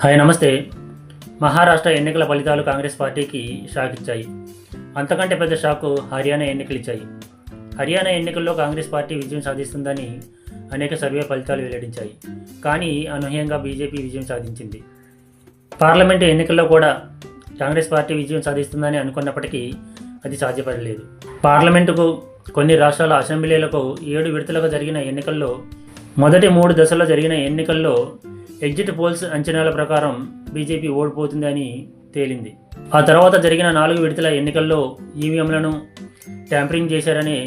Hi నమస్తే. మహారాష్ట్ర ఎన్నికల ఫలితాలు కాంగ్రెస్ పార్టీకి షాక్ ఇచ్చాయి. అంతకంటే పెద్ద షాకు హర్యానా ఎన్నికలు ఇచ్చాయి. హర్యానా ఎన్నికల్లో కాంగ్రెస్ పార్టీ విజయం సాధిస్తుందని అనేక సర్వే ఫలితాలు వెల్లడించాయి. కానీ అనూహ్యంగా బీజేపీ విజయం సాధించింది. పార్లమెంటు ఎన్నికల్లో కూడా కాంగ్రెస్ పార్టీ విజయం సాధిస్తుందని అనుకున్నప్పటికీ అది సాధ్యపడలేదు. పార్లమెంటుకు కొన్ని రాష్ట్రాల అసెంబ్లీలకు ఏడు విడతలుగా జరిగిన ఎన్నికల్లో మొదటి మూడు దశల్లో జరిగిన ఎన్నికల్లో ఎగ్జిట్ పోల్స్ అంచనాల ప్రకారం బీజేపీ ఓడిపోతుందని తేలింది. ఆ తర్వాత జరిగిన నాలుగు విడతల ఎన్నికల్లో ఈవీఎంలను ట్యాంపరింగ్ చేశారని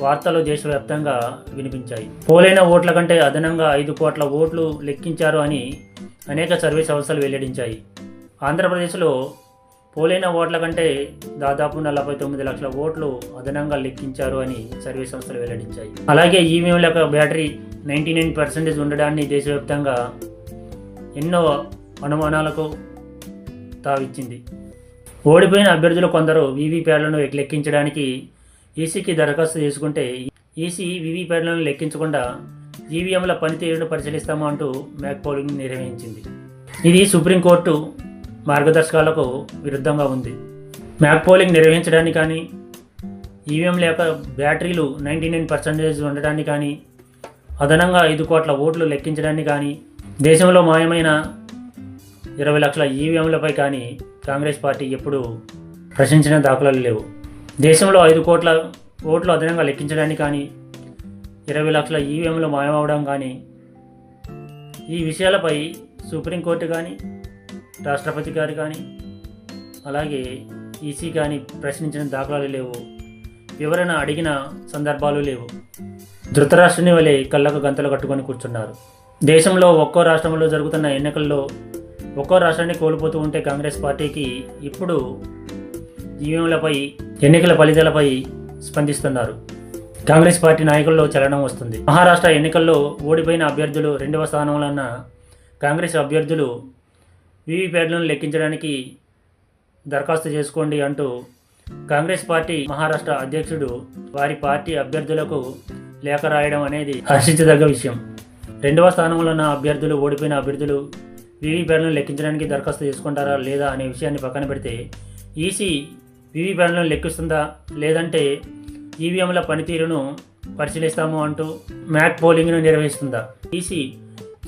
వార్తలు దేశవ్యాప్తంగా వినిపించాయి. పోలైన ఓట్ల కంటే అదనంగా ఐదు కోట్ల ఓట్లు లెక్కించారు అని అనేక సర్వే సంస్థలు వెల్లడించాయి. ఆంధ్రప్రదేశ్లో పోలైన ఓట్ల కంటే దాదాపు నలభై తొమ్మిది లక్షల ఓట్లు అదనంగా లెక్కించారు అని సర్వే సంస్థలు వెల్లడించాయి. అలాగే ఈవీఎంల యొక్క బ్యాటరీ నైంటీ నైన్ పర్సెంటేజ్ ఉండడాన్ని దేశవ్యాప్తంగా ఎన్నో అనుమానాలకు తావిచ్చింది. ఓడిపోయిన అభ్యర్థులు కొందరు వీవీప్యాడ్లను లెక్కించడానికి ఈసీకి దరఖాస్తు చేసుకుంటే ఈసీ వీవీప్యాడ్లను లెక్కించకుండా ఈవీఎంల పనితీరును పరిశీలిస్తాము అంటూ మ్యాక్ పోలింగ్ నిర్వహించింది. ఇది సుప్రీంకోర్టు మార్గదర్శకాలకు విరుద్ధంగా ఉంది. మ్యాక్ పోలింగ్ నిర్వహించడానికి కానీ ఈవీఎంల యొక్క బ్యాటరీలు నైంటీ నైన్ పర్సెంటేజ్ ఉండడానికి కానీ అదనంగా ఐదు కోట్ల ఓట్లు లెక్కించడానికి కానీ దేశంలో మాయమైన ఇరవై లక్షల ఈవీఎంలపై కానీ కాంగ్రెస్ పార్టీ ఎప్పుడూ ప్రశ్నించిన దాఖలాలు లేవు. దేశంలో ఐదు కోట్ల ఓట్లు అదనంగా లెక్కించడానికి కానీ ఇరవై లక్షల ఈవీఎంలు మాయమవడం కానీ ఈ విషయాలపై సుప్రీంకోర్టు కానీ రాష్ట్రపతి గారు కానీ అలాగే ఈసీ కానీ ప్రశ్నించిన దాఖలాలు లేవు. వివరణ అడిగిన సందర్భాలు లేవు. ధృతరాష్ట్రుని వలె కళ్ళకు గంతలు కట్టుకొని కూర్చున్నారు. దేశంలో ఒక్కో రాష్ట్రంలో జరుగుతున్న ఎన్నికల్లో ఒక్కో రాష్ట్రాన్ని కోల్పోతూ ఉంటే కాంగ్రెస్ పార్టీకి ఇప్పుడు ఈవీఎంలపై ఎన్నికల ఫలితాలపై స్పందిస్తున్నారు. కాంగ్రెస్ పార్టీ నాయకుల్లో చలనం వస్తుంది. మహారాష్ట్ర ఎన్నికల్లో ఓడిపోయిన అభ్యర్థులు రెండవ స్థానంలో ఉన్న కాంగ్రెస్ అభ్యర్థులు వీవీప్యాడ్లను లెక్కించడానికి దరఖాస్తు చేసుకోండి అంటూ కాంగ్రెస్ పార్టీ మహారాష్ట్ర అధ్యక్షుడు వారి పార్టీ అభ్యర్థులకు లేఖ రాయడం అనేది హర్షించదగ్గ విషయం. రెండవ స్థానంలో ఉన్న అభ్యర్థులు ఓడిపోయిన అభ్యర్థులు వీవీప్యాడ్లను లెక్కించడానికి దరఖాస్తు చేసుకుంటారా లేదా అనే విషయాన్ని పక్కన పెడితే ఈసీ వీవీప్యాడ్లను లెక్కిస్తుందా లేదంటే ఈవీఎంల పనితీరును పరిశీలిస్తాము అంటూ మ్యాక్ పోలింగ్ను నిర్వహిస్తుందా? ఈసీ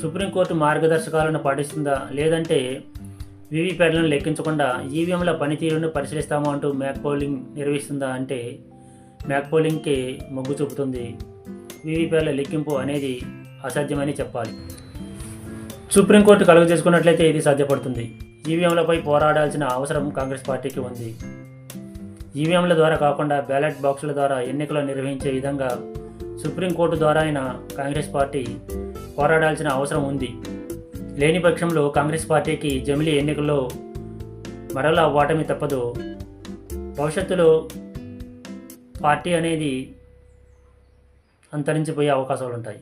సుప్రీంకోర్టు మార్గదర్శకాలను పాటిస్తుందా లేదంటే వీవీప్యాడ్లను లెక్కించకుండా ఈవీఎంల పనితీరును పరిశీలిస్తాము అంటూ మ్యాక్ పోలింగ్ నిర్వహిస్తుందా అంటే మ్యాక్ పోలింగ్కి మొగ్గు చూపుతుంది. వీవీప్యాడ్ల లెక్కింపు అనేది అసాధ్యమని చెప్పాలి. సుప్రీంకోర్టు కలుగజేసుకున్నట్లయితే ఇది సాధ్యపడుతుంది. ఈవీఎంలపై పోరాడాల్సిన అవసరం కాంగ్రెస్ పార్టీకి ఉంది. ఈవీఎంల ద్వారా కాకుండా బ్యాలెట్ బాక్సుల ద్వారా ఎన్నికలు నిర్వహించే విధంగా సుప్రీంకోర్టు ద్వారా అయినా కాంగ్రెస్ పార్టీ పోరాడాల్సిన అవసరం ఉంది. లేని పక్షంలో కాంగ్రెస్ పార్టీకి జమిలీ ఎన్నికల్లో మరలా ఓటమి తప్పదు. భవిష్యత్తులో పార్టీ అనేది అంతరించిపోయే అవకాశాలు ఉంటాయి